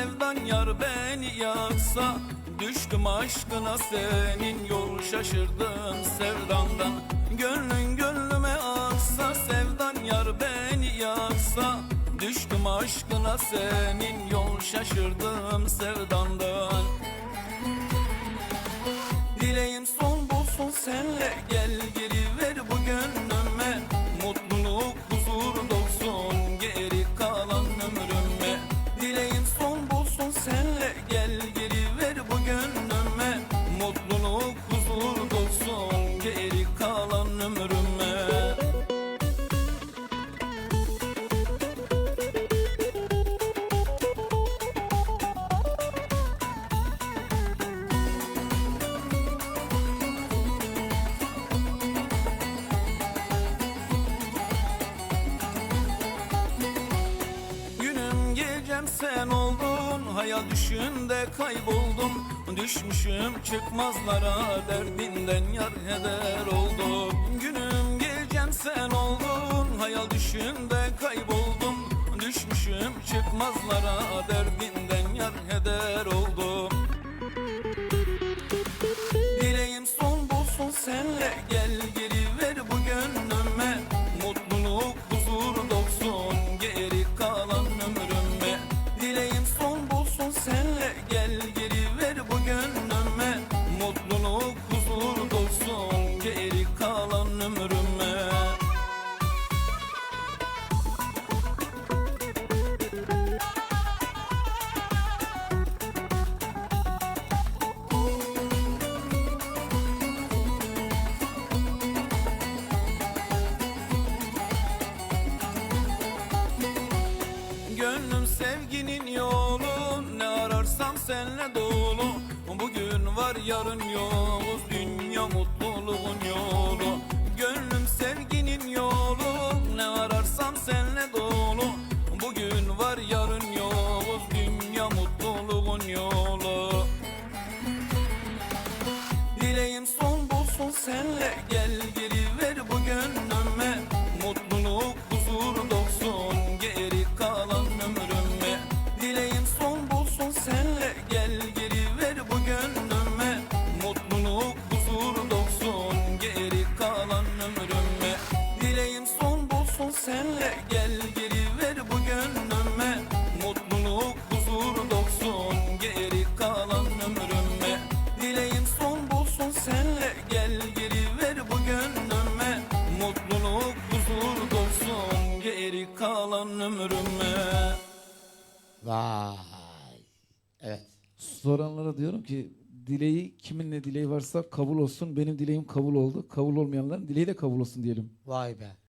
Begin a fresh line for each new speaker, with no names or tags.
sevdan yar beni yaksa Düştüm aşkına senin yol şaşırdım sevdandan. Gönlün gönlüme aksa sevdan yar beni yaksa Düştüm aşkına senin yol şaşırdım sevdandan. Dileğim son Gecem sen oldun Hayal düşünde kayboldum. Düşmüşüm çıkmazlara Derdinden yar heder oldum. Günüm gecem sen oldun Hayal düşünde kayboldum. Düşmüşüm çıkmazlara Derdinden yar heder oldum. Dileğim son bulsun senle gel geri ver bu gönlüme kalan ömrüme
Vay. Evet.
Soranlara diyorum ki dileği kimin ne dileği varsa kabul olsun. Benim dileğim kabul oldu. Kabul olmayanların dileği de kabul olsun diyelim.
Vay be.